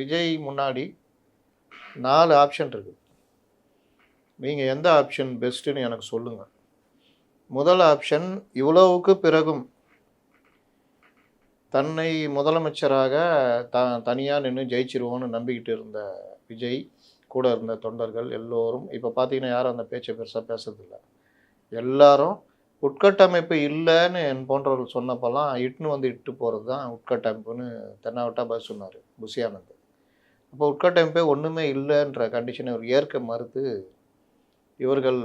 விஜய் முன்னாடி நாலு ஆப்ஷன் இருக்குது நீங்கள் எந்த ஆப்ஷன் பெஸ்ட்டுன்னு எனக்கு சொல்லுங்கள் முதல் ஆப்ஷன் இவ்வளவுக்கு பிறகும் தன்னை முதலமைச்சராக த தனியாக நின்று ஜெயிச்சிருவோன்னு நம்பிக்கிட்டு இருந்த விஜய் கூட இருந்த தொண்டர்கள் எல்லோரும் இப்போ பார்த்தீங்கன்னா யாரும் அந்த பேச்சை பெருசாக பேசுறதில்ல. எல்லாரும் உட்கட்டமைப்பு இல்லைன்னு என் போன்றவர்கள் சொன்னப்பெல்லாம் இட்டுன்னு வந்து இட்டு போகிறது தான் உட்கட்டமைப்புன்னு தென்னாவட்டா பதில் சொன்னார் புசியானந்த் அப்போ உட்கட்டமைப்பே ஒன்றுமே இல்லைன்ற கண்டிஷனை இவர் ஏற்க மறுத்து இவர்கள்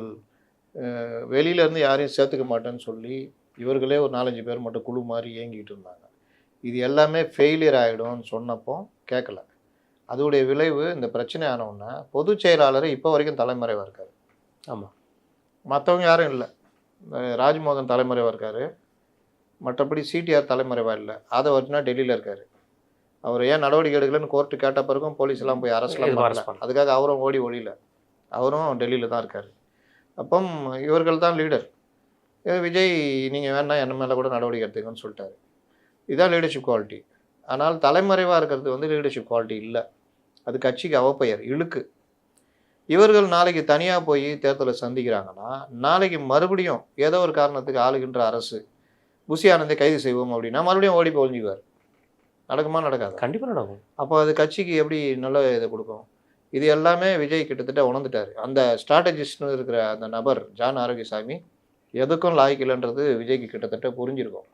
வெளியிலேருந்து யாரையும் சேர்த்துக்க மாட்டேன்னு சொல்லி இவர்களே ஒரு நாலஞ்சு பேர் மட்டும் குழு மாதிரி இயங்கிட்டு இருந்தாங்க. இது எல்லாமே ஃபெயிலியர் ஆகிடும்னு சொன்னப்போ கேட்கல அதோடைய விளைவு இந்த பிரச்சனை ஆனவுடனே பொதுச் செயலாளர் இப்போ வரைக்கும் தலைமறைவாக இருக்கார். ஆமாம் மற்றவங்க யாரும் இல்லை. ராஜ்மோகன் தலைமறைவாக இருக்கார். மற்றபடி சிடிஆர் தலைமறைவாக இல்லை. அதை வச்சுனா டெல்லியில் இருக்கார். அவர் ஏன் நடவடிக்கை எடுக்கலன்னு கோர்ட்டு கேட்ட பிறகும் போலீஸ் எல்லாம் போய் பண்ணல. அதுக்காக அவரும் ஓடி ஒளியில. அவரும் டெல்லியில் தான் இருக்கார். அப்போ இவர்கள் தான் லீடர் விஜய் நீங்கள் வேணா என்ன மேலே கூட நடவடிக்கை எடுத்துக்கன்னு சொல்லிட்டாரு. இதுதான் லீடர்ஷிப் குவாலிட்டி ஆனால் தலைமறைவாக இருக்கிறது வந்து லீடர்ஷிப் குவாலிட்டி இல்லை. அது கட்சிக்கு அவப்பெயர் இழுக்கு. இவர்கள் நாளைக்கு தனியாக போய் தேர்தலை சந்திக்கிறாங்கன்னா நாளைக்கு மறுபடியும் ஏதோ ஒரு காரணத்துக்கு ஆளுகின்ற அரசு புசி ஆனந்தை கைது செய்வோம் அப்படின்னா மறுபடியும் ஓடி பொழிஞ்சுக்குவார். நடக்குமா நடக்காது? கண்டிப்பாக நடக்கும். அப்போ அது கட்சிக்கு எப்படி நல்ல இதை கொடுக்கும்? இது எல்லாமே விஜய் கிட்டத்தட்ட உணர்ந்துட்டார். அந்த ஸ்ட்ராட்டஜிஸ்ட்னு இருக்கிற அந்த நபர் ஜான் ஆரோக்கியசாமி எதுக்கும் லாய்க்கு இல்லைன்றது விஜய்க்கு கிட்டத்தட்ட புரிஞ்சிருக்கும்.